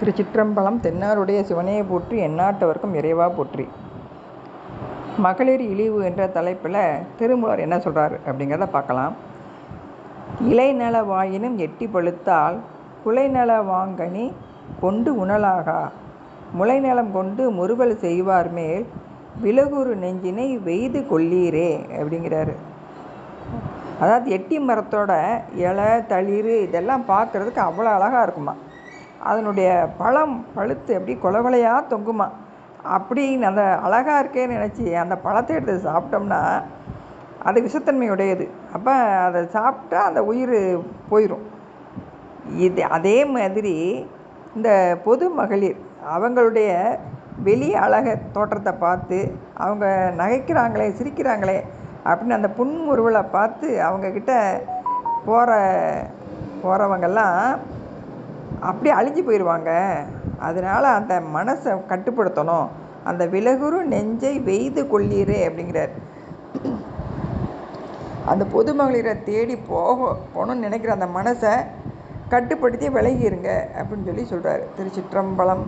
திருச்சிற்றம்பலம் தென்னாருடைய சிவனையை போற்றி எந்நாட்டவர்க்கும் இறைவா போற்றி. மகளிர் இழிவு என்ற தலைப்பில் திருமூலர் என்ன சொல்கிறார் அப்படிங்கிறத பார்க்கலாம். இலைநல வாயினும் எட்டி பழுத்தால் குலைநல வாங்கனி கொண்டு உணலாகா? முளைநலம் கொண்டு முறுவல் செய்வார் மேல் விலகுறு நெஞ்சினை வெய்து கொள்ளீரே அப்படிங்கிறாரு. அதாவது எட்டி மரத்தோட இலை தளிர் இதெல்லாம் பார்க்குறதுக்கு அவ்வளோ அழகாக இருக்குமா? அதனுடைய பழம் பழுத்து அப்படி கொல கொலையாக தொங்குமா? அப்படின்னு அந்த அழகாக இருக்கேன்னு நினச்சி அந்த பழத்தை எடுத்து சாப்பிட்டோம்னா அது விஷத்தன்மை உடையது அப்போ அதை சாப்பிட்டா அந்த உயிர் போயிடும் இது அதே மாதிரி இந்த பொது மகளிர் அவங்களுடைய வெளி அழக தோற்றத்தை பார்த்து அவங்க நகைக்கிறாங்களே சிரிக்கிறாங்களே அப்படின்னு அந்த புன்முறுவலை பார்த்து அவங்கக்கிட்ட போகிற போகிறவங்கெல்லாம் அப்படியே அழிஞ்சு போயிடுவாங்க. அதனால் அந்த மனசை கட்டுப்படுத்தணும். அந்த விலகுரு நெஞ்சை வெய்து கொள்ளீரே அப்படிங்கிறார். அந்த பொது மகளிரை தேடி போக போகணும்னு நினைக்கிற அந்த மனசை கட்டுப்படுத்தி விலகிருங்க அப்படின்னு சொல்லி சொல்கிறார் திருச்சிற்றம்பலம்.